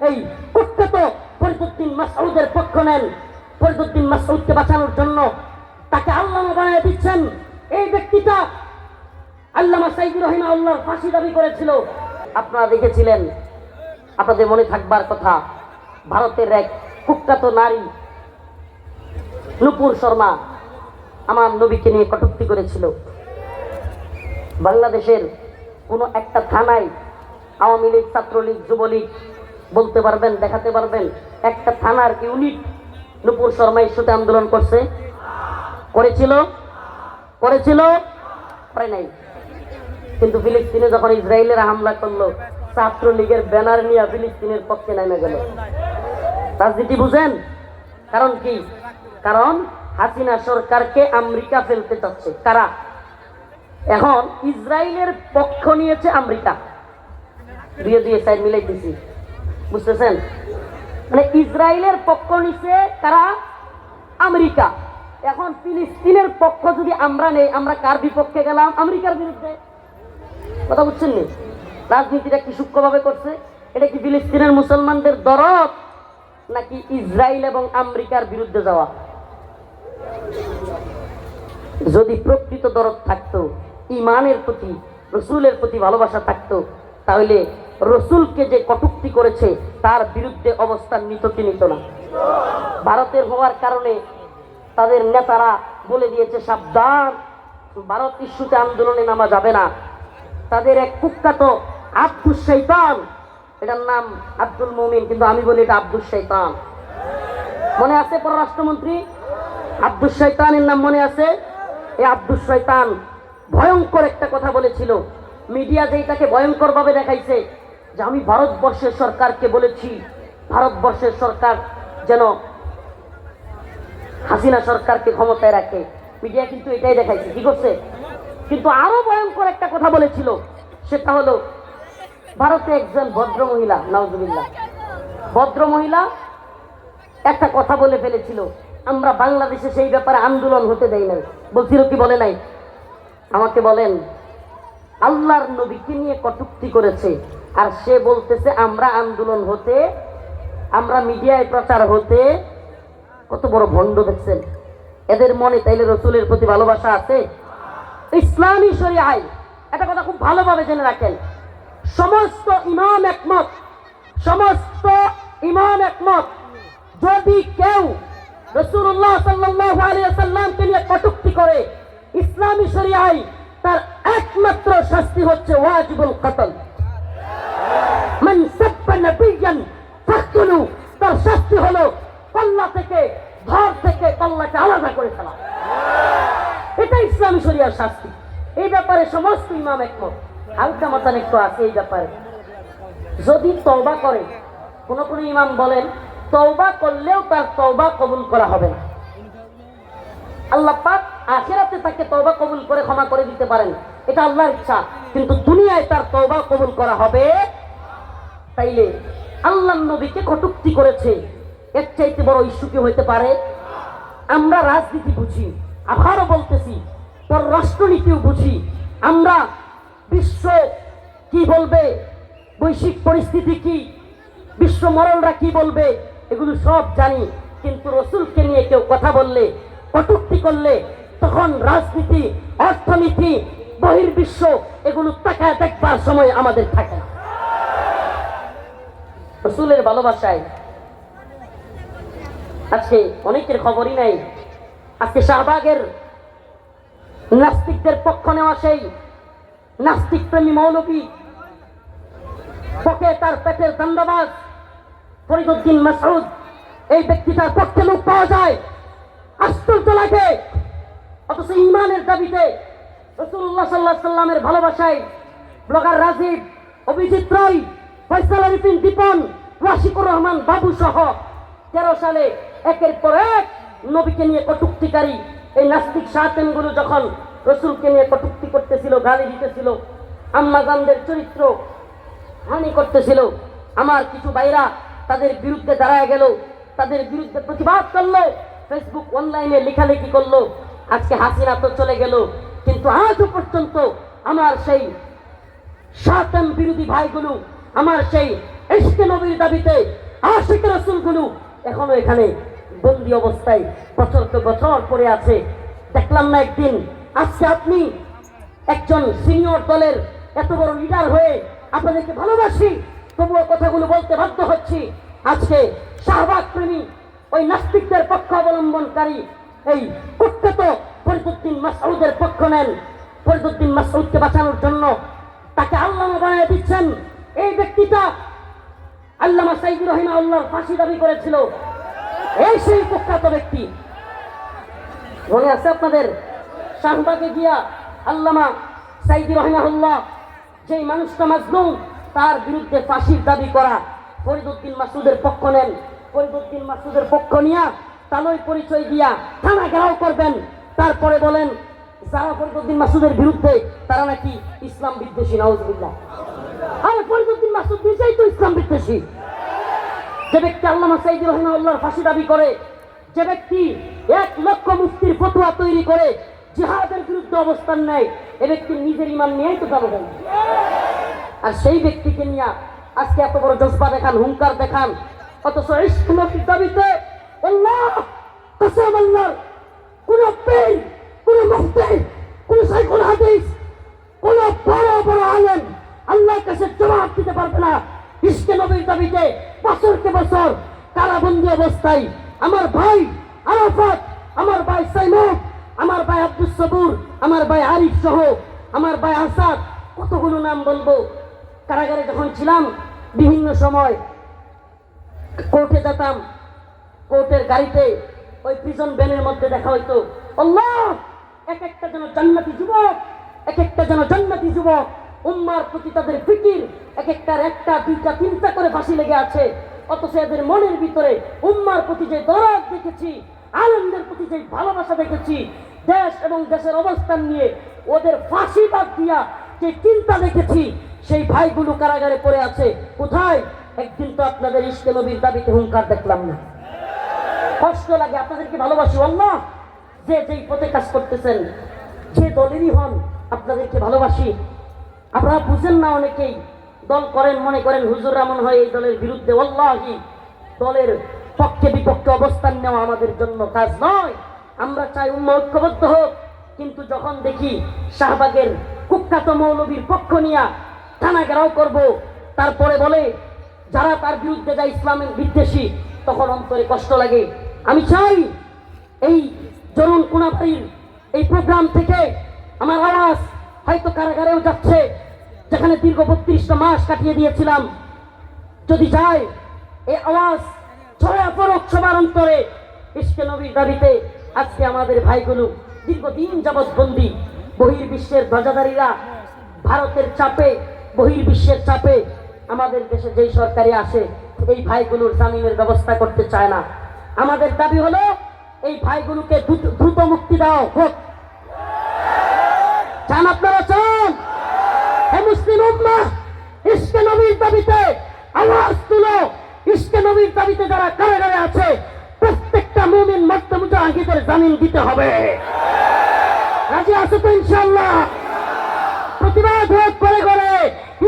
এই কুখ্যাত ফরিদুদ্দিন মাসউদের পক্ষ নেন। ফরিদুদ্দিন মাসউদকে বাঁচানোর জন্য তাকে আল্লাহ বানিয়ে দিচ্ছেন। এই ব্যক্তিটা আল্লামা সাইদুর রহিমা আল্লাহর ফাঁসি দাবি করেছিল। আপনারা দেখেছিলেন, আপনাদের মনে থাকবার কথা, ভারতের এক কুখ্যাত নারী, নুপুর শর্মা, আমার নবীকে নিয়ে কটুক্তি করেছিল। বাংলাদেশের কোনো একটা থানায় আওয়ামী লীগ, ছাত্রলীগ, যুবলীগ বলতে পারবেন, দেখাতে পারবেন, একটা থানার ইউনিট নুপুর শর্মা ইস্যুতে আন্দোলন করছে? করেছিল? করেছিল? করে নাই। কিন্তু ফিলিস্তিনে যখন ইসরায়েলের হামলা করল, ছাত্রলীগের ব্যানার নিয়ে ফিলিস্তিনের পক্ষে নেমে গেল। রাজনীতি বুঝেন? কারণ কি? কারণ হাসিনা সরকারকে আমেরিকা ফেলতে চাচ্ছে। কারা? এখন ইসরায়েলের পক্ষ নিয়েছে আমেরিকা। দুয়ে দুয়ে সাইড মিলাইতেছি। বুঝতেছেন? মানে ইসরায়েলের পক্ষ নিছে তারা আমেরিকা। এখন ফিলিস্তিনের পক্ষ যদি আমরা নেই, আমরা কার বিপক্ষে গেলাম? আমেরিকার বিরুদ্ধে। কথা বুঝছেন নি? রাজনীতিটা কি সূক্ষ্মভাবে করছে? এটা কি ফিলিস্তিনের মুসলমানদের দরদ, নাকি ইসরায়েল এবং আমেরিকার বিরুদ্ধে যাওয়া? যদি প্রকৃত দরদ থাকতো, ইমানের প্রতি, রসুলের প্রতি ভালোবাসা থাকতো, তাহলে রসুলকে যে কটুক্তি করেছে, তার বিরুদ্ধে অবস্থান নিত কি নিত না। ভারতের হওয়ার কারণে তাদের নেতারা বলে দিয়েছে, সাবধান, ভারত ইস্যুতে আন্দোলনে নামা যাবে না। তাদের এক কুখ্যাত আব্দুল শৈতান, এটার নাম আব্দুল মমিন, কিন্তু আমি বলি এটা আব্দুল শৈতান। মনে আছে পররাষ্ট্রমন্ত্রী? আব্দুল শৈতানের নাম মনে আছে? এই আব্দুল শৈতান ভয়ঙ্কর একটা কথা বলেছিল। মিডিয়া যেটাকে ভয়ঙ্কর ভাবে দেখাইছে যে আমি ভারতবর্ষের সরকারকে বলেছি, ভারতবর্ষের সরকার যেন হাসিনা সরকারকে ক্ষমতায় রাখে। মিডিয়া কিন্তু এটাই দেখাইছে, কি করছে? কিন্তু আরও ভয়ঙ্কর একটা কথা বলেছিল, সেটা হলো, ভারতে একজন ভদ্র মহিলা নওজুবিল্লাহ ভদ্র মহিলা একটা কথা বলে ফেলেছিল, আমরা বাংলাদেশে সেই ব্যাপারে আন্দোলন হতে দেই নাই। বলছিল কি, বলে নাই? আমাকে বলেন, আল্লাহর নবীকে নিয়ে কটুক্তি করেছে আর সে বলতেছে, আমরা আন্দোলন হতে, আমরা মিডিয়ায় প্রচার হতে কত বড় ভণ্ড দেখছেন। এদের মনে তাইলে রসুলের প্রতি ভালোবাসা আছে? ইসলামী শরী শরিয়ায় একটা কথা খুব ভালোভাবে জেনে রাখেন। সমস্ত ইমাম একমত, সমস্ত ইমাম একমত, যদি কেউ রসুল্লাহ সাল্লাহ আলিয়াকে নিয়ে কটুক্তি করে, ইসলামী শরিয়ায় তার একমাত্র শাস্তি হচ্ছে ওয়াজিবুল কতল। মান সাব্বা নবিয়ান ফাকতুলু তার শাস্তি হলো কল্লা থেকে ধর থেকে কল্লাকে আলাদা করে ফেলা। এটা ইসলামী শরিয়ার শাস্তি। এই ব্যাপারে সমস্ত ইমাম একমত। হালকা মতান একটু আছে এই ব্যাপারে। যদি তওবা করে, কোন কোন ইমাম বলেন, তওবা করলেও তার তওবা কবুল করা হবে না। আল্লাহ পাক আখেরাতে তাকে তওবা কবুল করে ক্ষমা করে দিতে পারেন। এটা আল্লাহর ইচ্ছা। কিন্তু দুনিয়ায় তার তওবা কবুল করা হবে তাইলে আল্লাহ নবীকে কটুক্তি করেছে। এর চাইতে বড় ইস্যু কি হইতে পারে? আমরা রাজনীতি বুঝি, আবারও বলতেছি, পররাষ্ট্রনীতিও বুঝি। আমরা বিশ্ব কি বলবে, বৈশ্বিক পরিস্থিতি কি, বিশ্ব মরলরা কি বলবে, এগুলো সব জানি। কিন্তু রসুলকে নিয়ে কেউ কথা বললে, কটুক্তি করলে, তখন রাজনীতি, অর্থনীতি, বহির্বিশ্ব, এগুলো তাকায় দেখবার সময় আমাদের থাকে না। রসুলের ভালোবাসায়। আজকে অনেকের খবরই নাই। আজকে শাহবাগের নাস্তিকদের পক্ষ নেওয়া সেই নাস্তিক প্রেমী মৌলবী পকে তার পেটের দণ্ডবাজ ফরিদুদ্দিন মাসউদ, এই ব্যক্তিটার পক্ষে লোক পাওয়া যায়। আশ্চর্য লাগে। অথচ ইমানের দাবিতে রসুল্লাহ সাল্লাহ সাল্লামের ভালোবাসায় ব্লগার রাজীব অভিজিৎ রয় ফয়সাল আরিফিন দীপন, ওয়াশিকুর রহমান বাবু সহ তেরো সালে একের পর এক নবীকে নিয়ে কটুক্তিকারী এই নাস্তিক সাহাতেমগুলো যখন রসুলকে নিয়ে কটুক্তি করতেছিল, গালি দিতেছিল, আম্মাজানদের চরিত্র হানি করতেছিল, আমার কিছু ভাইরা তাদের বিরুদ্ধে দাঁড়ায় গেল, তাদের বিরুদ্ধে প্রতিবাদ করল ফেসবুক অনলাইনে লেখালেখি করল, আজকে হাসিনা তো চলে গেল, কিন্তু আজও পর্যন্ত আমার সেই সাতাম বিরোধী ভাইগুলো আমার সেই এসকে নবীর দাবিতে আশিক রসুলগুলো এখনও এখানে বন্দি অবস্থায় বছর তো বছর পরে আছে। দেখলাম না একদিন আজকে আপনি একজন সিনিয়র দলের এত বড় লিডার হয়ে আপনাদেরকে ভালোবাসি, তবুও কথাগুলো বলতে বাধ্য হচ্ছি। আজকে শাহবাগ প্রেমী ওই নাস্তিকদের পক্ষ অবলম্বনকারী এই কুখ্যাত ফরিদুদ্দিন মাসউদের পক্ষ নেন। ফরিদুদ্দিন মাসউদকে বাঁচানোর জন্য তাকে আল্লাহ বানিয়ে দিচ্ছেন। এই ব্যক্তিটা আল্লামা সাইদুর রহিমা আল্লাহর ফাঁসি দাবি করেছিল। এই সেই কুখ্যাত ব্যক্তি। মনে আছে আপনাদের? শাহবাগে গিয়া আল্লামা সাইদি রহিমাহুল্লাহ যেই মানুষটা মাজলুম, তার বিরুদ্ধে ফাঁসির দাবি করা। ফরিদুদ্দিন মাসুদের পক্ষ নেন। ফরিদুদ্দিন মাসুদের পক্ষ নিয়া তালই পরিচয় দিয়া থানা ঘেরাও করবেন। তারপরে বলেন, যারা ফরিদুদ্দিন মাসুদের বিরুদ্ধে, তারা নাকি ইসলাম বিদ্বেষী নওয়াজবিল্লাহ আরে ফরিদুদ্দিন মাসুদ নিজেই তো ইসলাম বিদ্বেষী। যে ব্যক্তি আল্লামা সাইদি রহমাল্লাহর ফাঁসি দাবি করে, যে ব্যক্তি এক লক্ষ মুক্তির ফতুয়া তৈরি করে জিহাদের বিরুদ্ধে অবস্থান নেয়, এ ব্যক্তি নিজের ইমান নিয়েই তো যাব আর সেই ব্যক্তিকে নিয়ে আজকে এত বড় জজবা দেখান, হুঙ্কার দেখান, অথচ ইস্ক নবীর দাবিতে আল্লাহ কসম আল্লাহর, কোন পেন কোন মুক্তি কোন সাইকুল হাদিস কোন বড় বড় আলেম আল্লাহর কাছে জবাব দিতে পারবে না। ইস্কে নবীর দাবিতে বছরকে বছর কারাবন্দি অবস্থায় আমার ভাই আরাফাত, আমার ভাই সাইমুদ আমার ভাই আব্দুল সবুর, আমার ভাই আরিফ সহ আমার ভাই আসাদ, কতগুলো নাম বলব? কারাগারে যখন ছিলাম, বিভিন্ন সময় কোর্টে যেতাম, কোর্টের গাড়িতে ওই প্রিজন ভ্যানের মধ্যে দেখা হইতো। আল্লাহ! এক একটা যেন জান্নাতি যুবক, এক একটা যেন জান্নাতি যুবক। উম্মার প্রতি তাদের ফিকির এক একটার একটা, দুইটা, তিনটা করে ফাঁসি লেগে আছে। অথচ এদের মনের ভিতরে উম্মার প্রতি যে দরদ দেখেছি আনন্দের প্রতি যে ভালোবাসা দেখেছি, দেশ এবং দেশের অবস্থান নিয়ে ওদের ফাঁসি বাদ দিয়া যে চিন্তা দেখেছি, সেই ভাইগুলো কারাগারে পড়ে আছে। কোথায়? একদিন তো আপনাদের ইস্কে নবীর দাবিতে হুঙ্কার দেখলাম না। কষ্ট লাগে, আপনাদেরকে ভালোবাসি অল্লাহ যে যেই পথে কাজ করতেছেন, যে দলেরই হন, আপনাদেরকে ভালোবাসি। আপনারা বুঝেন না অনেকেই। দল করেন, মনে করেন হুজুর মনে হয় এই দলের বিরুদ্ধে। অল্লাহি দলের পক্ষে বিপক্ষে অবস্থান নেওয়া আমাদের জন্য কাজ নয়। আমরা চাই উম্মা ঐক্যবদ্ধ হোক। কিন্তু যখন দেখি শাহবাগের কুখ্যাত মৌলবীর পক্ষ নিয়া থানা ঘেরাও করব, তারপরে বলে, যারা তার বিরুদ্ধে যায় ইসলামের বিদ্বেষী, তখন অন্তরে কষ্ট লাগে। আমি চাই এই জরুন কোনাবাড়ির এই প্রোগ্রাম থেকে আমার আওয়াজ হয়তো কারাগারেও যাচ্ছে, যেখানে দীর্ঘ বত্রিশটা মাস কাটিয়ে দিয়েছিলাম। যদি যায় এই আওয়াজ ছড়া পড়ক সবার অন্তরে। ইস্কে নবীর দাবিতে আজকে আমাদের ভাইগুলো দীর্ঘদিন যাবৎ বন্দী। বহির্বিশ্বের ধ্বজাধারীরা ভারতের চাপে, বহির্বিশ্বের চাপে আমাদের দেশে যেই সরকারি আসে, এই ভাইগুলোর জামিনের ব্যবস্থা করতে চায় না। আমাদের দাবি হলো, এই ভাইগুলোকে দ্রুত- দ্রুত মুক্তি দেওয়া হোক। চান আপনারা চান? হে মুসলিম উম্মাহ, ইস্কে নবীর দাবিতে আওয়াজ তুলো। ইস্কে নবীর দাবিতে যারা কারাগারে আছে, প্রত্যেকটা মুমিন মর্ত মুজাহিদের জামিন দিতে হবে। রাজি আছে তো ইনশাআল্লাহ? প্রতিবাদ হোক করে করে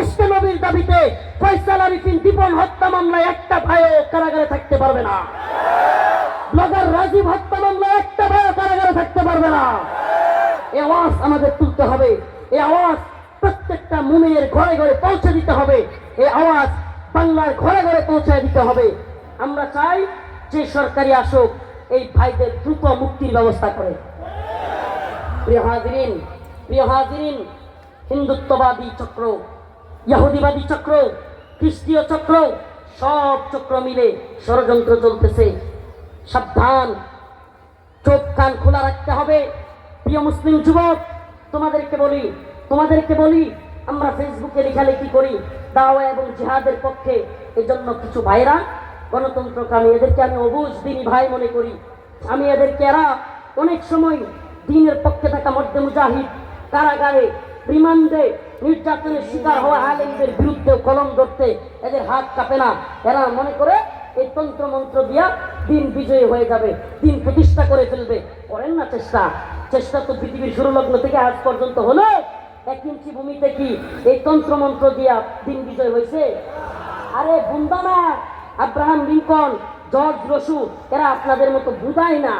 ইস্কে নবীর দাবিতে ফয়সাল আরিফিন দীপন হত্যা মামলায় একটা ভাইও কারাগারে থাকতে পারবে না। ব্লগার রাজীব হত্যা মামলায় একটা ভাইও কারাগারে থাকতে পারবে না। এই আওয়াজ আমাদের তুলতে হবে। এই আওয়াজ প্রত্যেকটা মুমিনের ঘরে ঘরে পৌঁছে দিতে হবে। এই আওয়াজ বাংলার ঘরে ঘরে পৌঁছে দিতে হবে। আমরা চাই যে সরকারি আসুক, এই ভাইদের দ্রুত মুক্তির ব্যবস্থা করে। প্রিয় হাজিরিন হিন্দুত্ববাদী চক্র ইহুদিবাদী চক্র, খ্রিস্টীয় চক্র, সব চক্র মিলে ষড়যন্ত্র চলতেছে। সাবধান, চোখ কান খোলা রাখতে হবে। প্রিয় মুসলিম যুবক, তোমাদেরকে বলি তোমাদেরকে বলি, আমরা ফেসবুকে লেখালেখি করি, দাওয়া এবং জিহাদের পক্ষে। এজন্য কিছু ভাইরা গণতন্ত্রকামী এদেরকে আমি অবুজ দিনী ভাই মনে করি। আমি এদেরকে এরা অনেক সময় দিনের পক্ষে থাকা মধ্যে মুজাহিদ কারাগারে, রিমান্ডে, নির্যাতনের শিকার হওয়া আলেমদের বিরুদ্ধে কলম ধরতে এদের হাত কাঁপে না। এরা মনে করে এই তন্ত্র মন্ত্র দিয়া দিন বিজয়ী হয়ে যাবে, দিন প্রতিষ্ঠা করে ফেলবে। করেন না চেষ্টা। চেষ্টা তো পৃথিবীর শুরু লগ্ন থেকে আজ পর্যন্ত হলো। এক ইঞ্চি ভূমিতে কি এই তন্ত্র মন্ত্র দিয়া দিন বিজয় হয়েছে? আরে বুন্দা না, আব্রাহাম লিঙ্কন, জর্জ রসু এরা আপনাদের মতো বুঝায় না।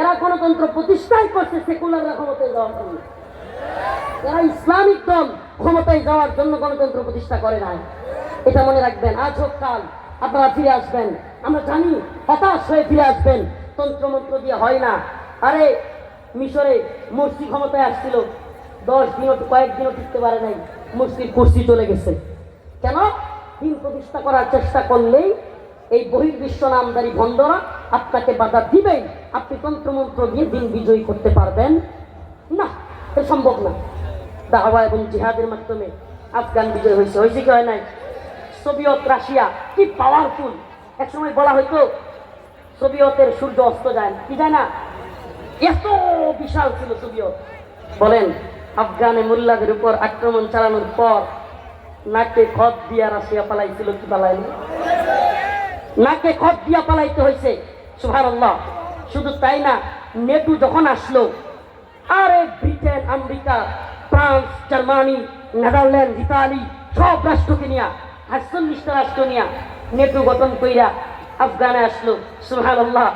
এরা গণতন্ত্র প্রতিষ্ঠাই করছে সেকুলাররা ক্ষমতায় যাওয়ার জন্য। এরা ইসলামিক দল ক্ষমতায় যাওয়ার জন্য গণতন্ত্র প্রতিষ্ঠা করে নাই। এটা মনে রাখবেন, আজ হোক কাল। আপনারা ফিরে আসবেন। আমরা জানি হতাশ হয়ে ফিরে আসবেন। তন্ত্রমন্ত্র দিয়ে হয় না। আরে, মিশরে মুর্শি ক্ষমতায় আসছিল। দশ দিনও কয়েকদিনও টিকতে পারে নাই। মুর্শির কুর্সি চলে গেছে। কেন? দিন প্রতিষ্ঠা করার চেষ্টা করলেই এই বহির্বিশ্ব নামদারি ভণ্ডরা আপনাকে বাধা দিবেই। আপনি তন্ত্রমন্ত্র দিয়ে দিন বিজয়ী করতে পারবেন। না এটা সম্ভব না। দাওয়া এবং জিহাদের মাধ্যমে আফগান বিজয় হয়েছে। হয়েছে কি হয় নাই? সোভিয়ত রাশিয়া, কি পাওয়ারফুল একসময় বলা হয়তো সোভিয়তের সূর্য অস্ত যায় কি যায় না? এত বিশাল ছিল সোভিয়ত। বলেন, আফগানে মোল্লাদের উপর আক্রমণ চালানোর পর নাকে খত দিয়া রাশিয়া পালাইছিল, কি পালাইনি নাকে খত দিয়া পালাইতে হয়েছে সুভার শুধু তাই না, নেটু যখন আসলো, আরে Britain, America, France, Germany, Netherland, Italy, সব রাষ্ট্রকে নিয়ে আটচল্লিশটা রাষ্ট্র নিয়ে নেটু গঠন কইরা আফগানে আসলো। সুহান আল্লাহ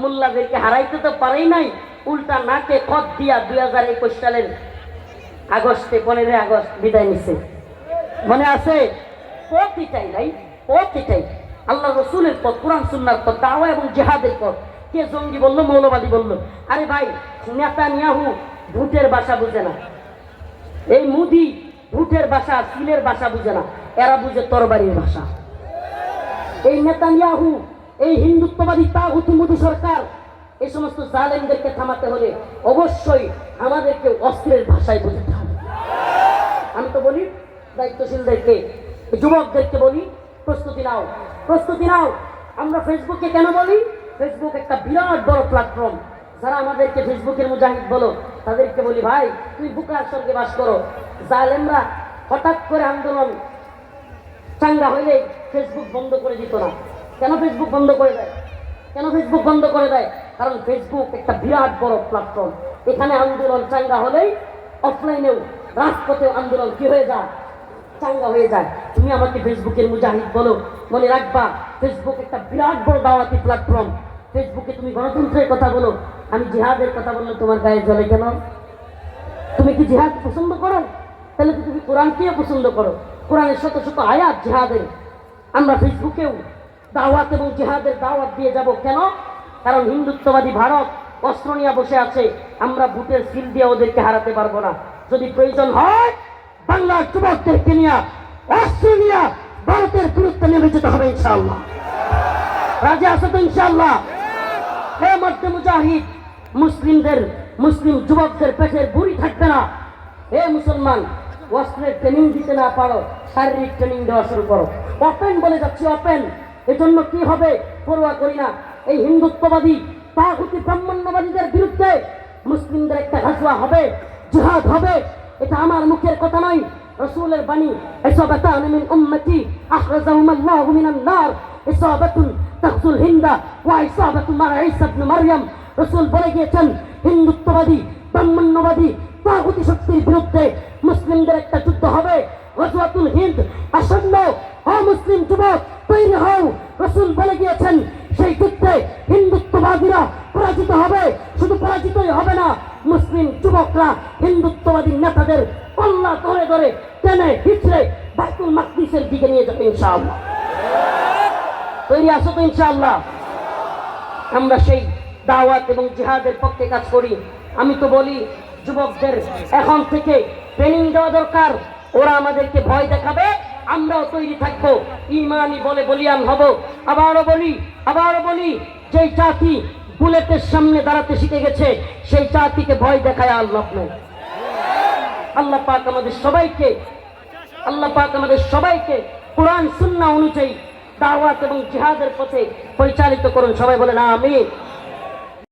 মোল্লাদেরকে হারাইতে তো পারেই নাই। উল্টা নাকে খত দিয়া দুই হাজার একুশ সালের আগস্টে, পনেরোই আগস্ট বিদায় নিছে। মনে আছে? ভাই পথ এটাই আল্লাহ রসুলের পথ, কোরআন, সুন্নার পথ, দাওয়া এবং জেহাদের পথ। কে জঙ্গি বলল, মৌলবাদী বলল? আরে ভাই নেতা নিয়াহু ভূতের বাসা বুঝে না। এই মুদি ভূতের ভাষা সিলের ভাষা বুঝে না। এরা বুঝে তরবারির ভাষা। এই নেতানিয়াহু, এই হিন্দুত্ববাদী তাহুতু মোদী সরকার এই সমস্ত জালেমদেরকে থামাতে হলে অবশ্যই আমাদেরকে অস্ত্রের ভাষায় বুঝতে হবে। আমি তো বলি দায়িত্বশীলদেরকে যুবকদেরকে বলি, প্রস্তুতি নাও প্রস্তুতি নাও। আমরা ফেসবুকে কেন বলি? ফেসবুক একটা বিরাট বড় প্ল্যাটফর্ম যারা আমাদেরকে ফেসবুকের মুজাহিদ বলো তাদেরকে বলি, ভাই, তুই বুকার সঙ্গে বাস করো। জালেমরা হঠাৎ করে আন্দোলন চাঙ্গা হইলে ফেসবুক বন্ধ করে দিত না। কেন ফেসবুক বন্ধ করে দেয়? কেন ফেসবুক বন্ধ করে দেয়? কারণ ফেসবুক একটা বিরাট বড় প্ল্যাটফর্ম এখানে আন্দোলন চাঙ্গা হলেই অফলাইনেও রাজপথেও আন্দোলন কি হয়ে যায়? চাঙ্গা হয়ে যায়। তুমি আমাকে ফেসবুকের মুজাহিদ বলো মনে রাখবা ফেসবুক একটা বিরাট বড় দাওয়াতি প্ল্যাটফর্ম ফেসবুকে তুমি গণতন্ত্রের কথা বলো আমি জিহাদের কথা বললে তোমার গায়ে জ্বলে কেন? তুমি কি জিহাদ পছন্দ করো? তাহলে তো তুমি কোরআনকেও পছন্দ করো। কোরআনের শত শত আয়াত জিহাদের। আমরা ফেসবুকেও দাওয়াত এবং জিহাদের দাওয়াত দিয়ে যাব কেন? কারণ হিন্দুত্ববাদী ভারত অস্ত্র নিয়ে বসে আছে। আমরা বুটের সিল দিয়ে ওদেরকে হারাতে পারব না। যদি প্রয়োজন হয়, বাংলার যুবকদেরকে নিয়ে, অস্ত্র নিয়ে ভারতের গুরুত্ব নেমে যেতে হবে ইনশাআল্লাহ। রাজা আছে তো ইনশাআল্লাহ? হে মধ্য মুজাহিদ মুসলিমদের, মুসলিম যুবকদের পেটের বুড়ি থাকবে না। এ মুসলমান, অস্ত্রের ট্রেনিং দিতে না পারো, শারীরিক ট্রেনিং দেওয়া শুরু করো। ওপেন বলে যাচ্ছি ওপেন এজন্য কি হবে? পড়ুয়া করি না। এই হিন্দুত্ববাদী, তাগুতি ব্রাহ্মণ্যবাদীদের বিরুদ্ধে মুসলিমদের একটা ঘাসুয়া হবে, জিহাদ হবে। এটা আমার মুখের কথা নয়। রসুলের বাণী ইসাবাতান মিন উম্মতি আখরাজাহুম আল্লাহু মিনান নার। ইসাবাতুন হিন্দা ওয়া ইসাবাতু মা ঈসা ইবনে রসুল বলে গিয়েছেন, হিন্দুত্ববাদী, ব্রাহ্মণ্যবাদী তাগুতি শক্তির বিরুদ্ধে মুসলিমদের একটা যুদ্ধ হবে। গজওয়াতুল হিন্দ, আসন্ন ও মুসলিম যুবক, তৈরি হও। রসুল বলে গিয়েছেন, সেই যুদ্ধে হিন্দুত্ববাদীরা পরাজিত হবে। শুধু পরাজিতই হবে না, মুসলিম যুবকরা হিন্দুত্ববাদী নেতাদের পাল্লা ধরে ধরে টেনে হিচড়ে বাইতুল মাকদিসের দিকে নিয়ে যাবে ইনশাআল্লাহ। তৈরি আসো তো ইনশাআল্লাহ? আমরা সেই দাওয়াত এবং জিহাদের পক্ষে কাজ করি। আমি তো বলি, যুবকদের এখন থেকে ট্রেনিং দেওয়া দরকার। ওরা আমাদেরকে ভয় দেখাবে, আমরাও তৈরি থাকব। ইমানি বলে বলিয়ান হব। আবারও বলি আবারও বলি, যেই জাতি বুলেটের সামনে দাঁড়াতে শিখে গেছে, সেই জাতিকে ভয় দেখায় আল্লাহ নেই। আল্লাহ পাক আমাদের সবাইকে, আল্লাহ পাক আমাদের সবাইকে কোরআন, সুন্নাহ অনুযায়ী দাওয়াত এবং জিহাদের পথে পরিচালিত করুন। সবাই বলেন, আমিন।